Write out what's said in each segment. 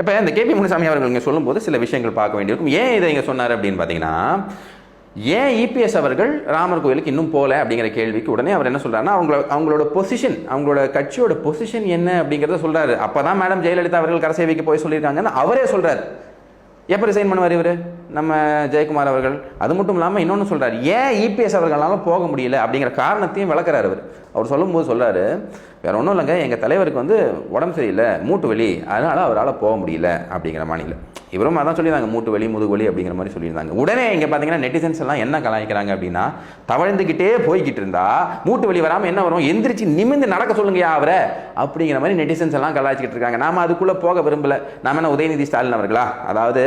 இப்போ இந்த கேபி முனிசாமி அவர்கள் இங்கே சொல்லும்போது சில விஷயங்கள் பார்க்க வேண்டியிருக்கும். ஏன் இதை இங்கே சொன்னார் அப்படின்னு பார்த்தீங்கன்னா ஏன் இபிஎஸ் அவர்கள் ராமர் கோயிலுக்கு இன்னும் போகல அப்படிங்கிற கேள்விக்கு உடனே அவர் என்ன சொல்கிறாருன்னா அவங்கள அவங்களோட பொசிஷன் அவங்களோட கட்சியோட பொசிஷன் என்ன அப்படிங்கிறத சொல்கிறாரு அப்போ தான் மேடம் ஜெயலலிதா அவர்கள் கரசேவைக்கு போய் சொல்லியிருக்காங்கன்னு அவரே சொல்கிறார் எப்போ ரிசைன் பண்ணுவார் இவர்? நம்ம ஜெயக்குமார் அவர்கள். அது மட்டும் இல்லாமல் இன்னொன்று சொல்கிறார் ஏன் இபிஎஸ் அவர்களால் போக முடியல அப்படிங்கிற காரணத்தையும் விளக்குறாரு அவர் அவர் சொல்லும்போது சொல்கிறாரு வேற ஒன்றும் இல்லைங்க. எங்கள் தலைவருக்கு வந்து உடம்பு சரியில்லை. மூட்டு வலி. அதனால் அவரால் போக முடியல. அப்படிங்கிற மாநிலம் இவரும் அதான் சொல்லியிருந்தாங்க மூட்டு வலி முதுகு வலி அப்படிங்கிற மாதிரி சொல்லியிருந்தாங்க. உடனே இங்கே பார்த்தீங்கன்னா நெட்டிசன்ஸ் எல்லாம் என்ன கலாய்க்கிறாங்க அப்படின்னா தவழ்ந்துக்கிட்டே போய்கிட்டு இருந்தா மூட்டு வலி வராமல் என்ன வரும்? எந்திரிச்சு நிமிந்து நடக்க சொல்லுங்கயா அவரை அப்படிங்கிற மாதிரி நெட்டிசன்ஸ் எல்லாம் கலாய்ச்சிக்கிட்டு இருக்காங்க. நாம் அதுக்குள்ளே போக விரும்பலை. நாம என்ன உதயநிதி ஸ்டாலின் அவர்களா? அதாவது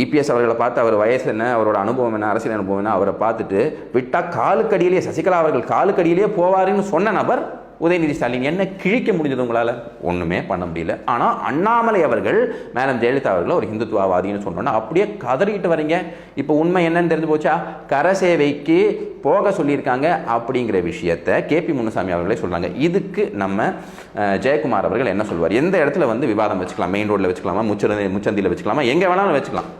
இபிஎஸ் அவர்களை பார்த்து அவர் வயசு என்ன அவரோட அனுபவம் என்ன அரசியல் அனுபவம் என்ன அவரை பார்த்துட்டு விட்டால் காலுக்கடியிலேயே சசிகலா அவர்கள் காலுக்கடியிலேயே போவாருன்னு சொன்ன நபர் உதயநிதி ஸ்டாலின் என்ன கிழிக்க முடிஞ்சது உங்களால்? ஒன்றுமே பண்ண முடியல. ஆனால் அண்ணாமலை அவர்கள் மேடம் ஜெயலலிதா அவர்களை ஒரு ஹிந்துத்துவவாதின்னு சொன்னோன்னா அப்படியே கதறிக்கிட்டு வரீங்க. இப்போ உண்மை என்னன்னு தெரிஞ்சு போச்சா? கரசேவைக்கு போக சொல்லியிருக்காங்க அப்படிங்கிற விஷயத்த கேபி முனுசாமி அவர்களே சொல்கிறாங்க இதுக்கு நம்ம ஜெயக்குமார் அவர்கள் என்ன சொல்வார் எந்த இடத்துல வந்து விவாதம் வச்சுக்கலாம்? மெயின் ரோட்டில் வச்சுக்கலாமா? முச்சந்தி முச்சந்தியில் வச்சுக்கலாமா? எங்கே வேணாலும் வச்சுக்கலாம்.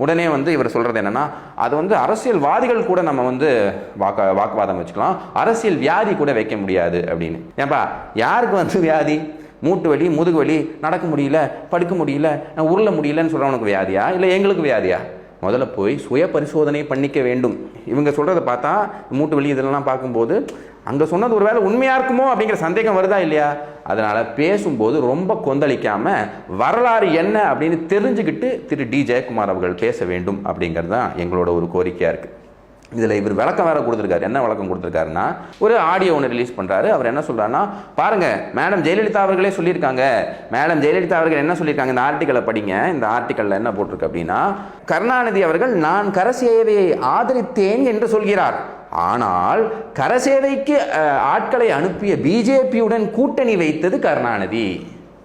உடனே வந்து இவர் சொல்கிறது என்னென்னா அது வந்து அரசியல்வாதிகள் கூட நம்ம வந்து வாக்க வாக்குவாதம் வச்சுக்கலாம். அரசியல் வியாதி கூட வைக்க முடியாது அப்படின்னு. ஏன்பா யாருக்கு வந்து வியாதி? மூட்டு வலி முதுகு வலி நடக்க முடியல படுக்க முடியல உருள முடியலன்னு சொல்றவனுக்கு வியாதியா? இல்லை எங்களுக்கு வியாதியா? முதல்ல போய் சுய பரிசோதனை பண்ணிக்க வேண்டும். இவங்க சொல்கிறத பார்த்தா மூட்டு வலி இதெல்லாம் பார்க்கும்போது அங்கே சொன்னது ஒரு வேலை உண்மையாக இருக்குமோ அப்படிங்கிற சந்தேகம் வருதா இல்லையா? அதனால் பேசும்போது ரொம்ப கொந்தளிக்காமல் வரலாறு என்ன அப்படின்னு தெரிஞ்சுக்கிட்டு திரு டி. ஜெயக்குமார் அவர்கள் பேச வேண்டும் அப்படிங்கிறது தான் எங்களோட ஒரு கோரிக்கையாக இருக்குது இதில் இவர் விளக்கம் வேறு கொடுத்துருக்காரு. என்ன விளக்கம் கொடுத்துருக்காருன்னா ஒரு ஆடியோ ஒன்று ரிலீஸ் பண்ணுறாரு அவர் என்ன சொல்கிறாருன்னா பாருங்கள் மேடம் ஜெயலலிதா அவர்களே சொல்லியிருக்காங்க. மேடம் ஜெயலலிதா அவர்கள் என்ன சொல்லியிருக்காங்க? இந்த ஆர்டிக்கலை படிங்க. இந்த ஆர்டிக்கலில் என்ன போட்டிருக்கு அப்படின்னா கருணாநிதி அவர்கள் நான் கரசேவையை ஆதரித்தேன் என்று சொல்கிறார். ஆனால் கரசேவைக்கு ஆட்களை அனுப்பிய பிஜேபியுடன் கூட்டணி வைத்தது கருணாநிதி.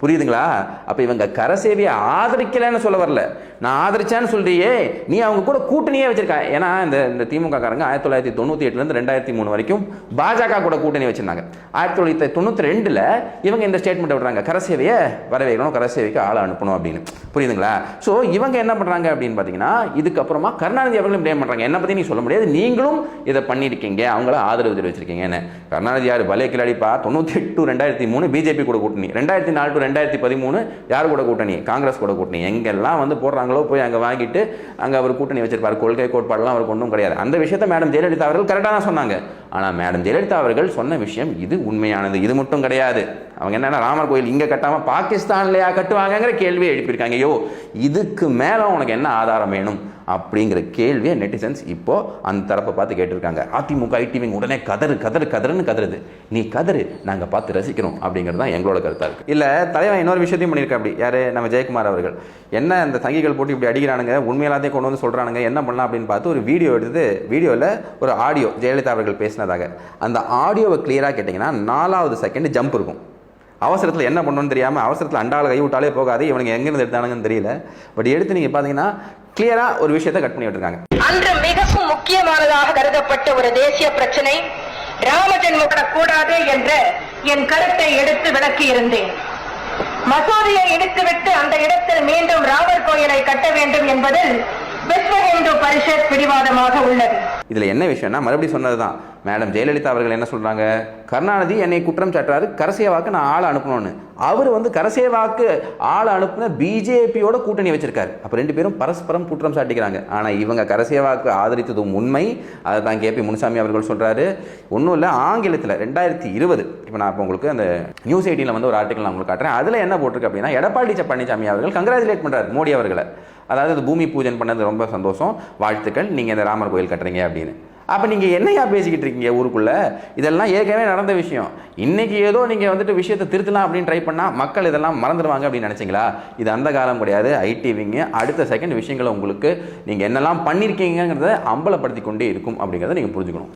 புரியுதுங்களா? அப்ப இவங்க கரசேவையை ஆதரிக்கலைன்னு சொல்ல வரல. நான் ஆதரிச்சேன்னு சொல்றியே நீ அவங்க கூட கூட்டணியே வச்சிருக்காங்க ஏன்னா இந்த இந்த திமுக காரங்க ஆயிரத்தி தொள்ளாயிரத்தி தொண்ணூத்தி எட்டுல இருந்து ரெண்டாயிரத்தி மூணு வரைக்கும் பாஜக கூட கூட்டணி வச்சிருந்தாங்க. ஆயிரத்தி தொள்ளாயிரத்தி தொண்ணூத்தி ரெண்டுல இவங்க இந்த ஸ்டேட்மெண்ட் விடுறாங்க. கரசேவையை வரவேற்கணும் கரசேவைக்கு ஆளை அனுப்பணும் அப்படின்னு. புரியுதுங்களா? ஸோ இவங்க என்ன பண்றாங்க அப்படின்னு பாத்தீங்கன்னா இதுக்கப்புறமா கருணாநிதி அவர்களும் பிளேம் பண்ணுறாங்க என்ன பத்தி நீ சொல்ல முடியாது. நீங்களும் இதை பண்ணியிருக்கீங்க. அவங்கள ஆதரவு தெரிவிச்சிருக்கீங்கன்னு. கருணாநிதி யார்? பலே கிளாடிப்பா. தொண்ணூத்தி எட்டு ரெண்டாயிரத்தி மூணு பிஜேபி கூட கூட்டணி. ரெண்டாயிரத்தி நாலு டு ரெண்டாயிரத்தி பதிமூணு யார் கூட கூட்டணி? காங்கிரஸ் கூட கூட்டணி. எங்கெல்லாம் வந்து போடுறாங்களோ போய் அங்கே வாங்கிட்டு அங்கே அவர் கூட்டணி வச்சிருப்பார். கொள்கை கோட்பாடுலாம் அவருக்கு ஒன்றும் கிடையாது. அந்த விஷயத்தை மேடம் ஜெயலலிதா அவர்கள் கரெக்டாக தான் சொன்னாங்க. ஆனால் மேடம் ஜெயலலிதா அவர்கள் சொன்ன விஷயம் இது உண்மையானது. இது மட்டும் கிடையாது. அவங்க என்னன்னா ராமர் கோயில் இங்கே கட்டாமல் பாகிஸ்தான்லையா கட்டுவாங்கங்கிற கேள்வியை எழுப்பியிருக்காங்க. ஐயோ இதுக்கு மேலே உனக்கு என்ன ஆதாரம் வேணும்? அப்படிங்கிற கேள்வியை நெட்டிசன்ஸ் இப்போ அந்த தரப்பை பார்த்து கேட்டிருக்காங்க. அதிமுக ஐடிவிங் உடனே கதறு கதறு கதறுன்னு கதறுது. நீ கதறு நாங்கள் பார்த்து ரசிக்கிறோம் அப்படிங்கிறது தான் எங்களோட கருத்தாக இருக்குது இல்லை தலைவன் இன்னொரு விஷயத்தையும் பண்ணியிருக்கா அப்படி. யார்? நம்ம ஜெயக்குமார் அவர்கள். என்ன அந்த சங்கிகள் போட்டு இப்படி அடிக்கிறானுங்க? உண்மையெல்லாத்தையும் கொண்டு வந்து சொல்கிறானுங்க என்ன பண்ணலாம் அப்படின்னு பார்த்து ஒரு வீடியோ எடுத்து வீடியோவில் ஒரு ஆடியோ ஜெயலலிதா அவர்கள் பேசினதாக அந்த ஆடியோவை கிளியராக கேட்டிங்கன்னா நாலாவது செகண்ட் ஜம்ப் இருக்கும். அவசரத்தில் என்ன பண்ணணும்னு தெரியாமல் அவசரத்தில் அண்டாவில் கை விட்டாலே போகாது இவனுங்க எங்கேருந்து எடுத்தானுங்கன்னு தெரியல. பட் எடுத்து நீங்கள் பார்த்தீங்கன்னா கிளியராக ஒரு விஷயத்தை கட் பண்ணி விட்டுருக்காங்க. அன்று மிகவும் முக்கியமானதாக கருதப்பட்ட ஒரு தேசிய பிரச்சனை ராமஜென்ம கூடாது என்ற என் கருத்தை எடுத்து விளக்கி இருந்தேன் மசூதியை இடித்துவிட்டு அந்த இடத்தில் மீண்டும் ராமர் கோயிலை கட்ட வேண்டும் என்பதில் விஸ்வ இந்து பரிஷத் பிடிவாதமாக உள்ளது. இதில் என்ன விஷயம்னா மறுபடியும் சொன்னது தான் மேடம் ஜெயலலிதா அவர்கள் என்ன சொல்கிறாங்க கருணாநிதி என்னை குற்றம் சாட்டுறாரு. கரசேவாக்கு நான் ஆள் அனுப்பணும்னு. அவர் வந்து கரசேவாக்கு ஆள் அனுப்புன பிஜேபியோட கூட்டணி வச்சிருக்காரு. அப்போ ரெண்டு பேரும் பரஸ்பரம் குற்றம் சாட்டிக்கிறாங்க. ஆனால் இவங்க கரசேவாக்கு ஆதரித்ததும் உண்மை. அதை தான் கேபி முனுசாமி அவர்கள் சொல்கிறாரு ஒன்றும் இல்லை ஆங்கிலத்தில் ரெண்டாயிரத்தி இருபது. இப்போ நான் இப்போ உங்களுக்கு அந்த நியூஸ் எயிட்டியில் வந்து ஒரு ஆர்டிக்கல் நான் உங்களுக்கு காட்டுறேன். அதில் என்ன போட்டிருக்கு அப்படின்னா எடப்பாடி பழனிசாமி அவர்கள் கங்க்ராச்சுலேட் பண்ணுறாரு மோடி அவர்களை. அதாவது பூமி பூஜன் பண்ணது ரொம்ப சந்தோஷம். வாழ்த்துக்கள். நீங்கள் இந்த ராமர் கோயில் கட்டுறீங்க அப்படின்னு. அப்போ நீங்கள் என்னையா பேசிக்கிட்டு இருக்கீங்க ஊருக்குள்ளே? இதெல்லாம் ஏற்கனவே நடந்த விஷயம். இன்றைக்கி ஏதோ நீங்கள் வந்துட்டு விஷயத்தை திருத்தலாம் அப்படின்னு ட்ரை பண்ணால் மக்கள் இதெல்லாம் மறந்துடுவாங்க அப்படின்னு நினச்சிங்களா? இது அந்த காலம் கிடையாது. ஐடிவிங்க அடுத்த செகண்ட் விஷயங்களை உங்களுக்கு நீங்கள் என்னெல்லாம் பண்ணியிருக்கீங்கிறத அம்பலப்படுத்தி கொண்டே இருக்கும் அப்படிங்கிறத நீங்கள் புரிஞ்சுக்கணும்.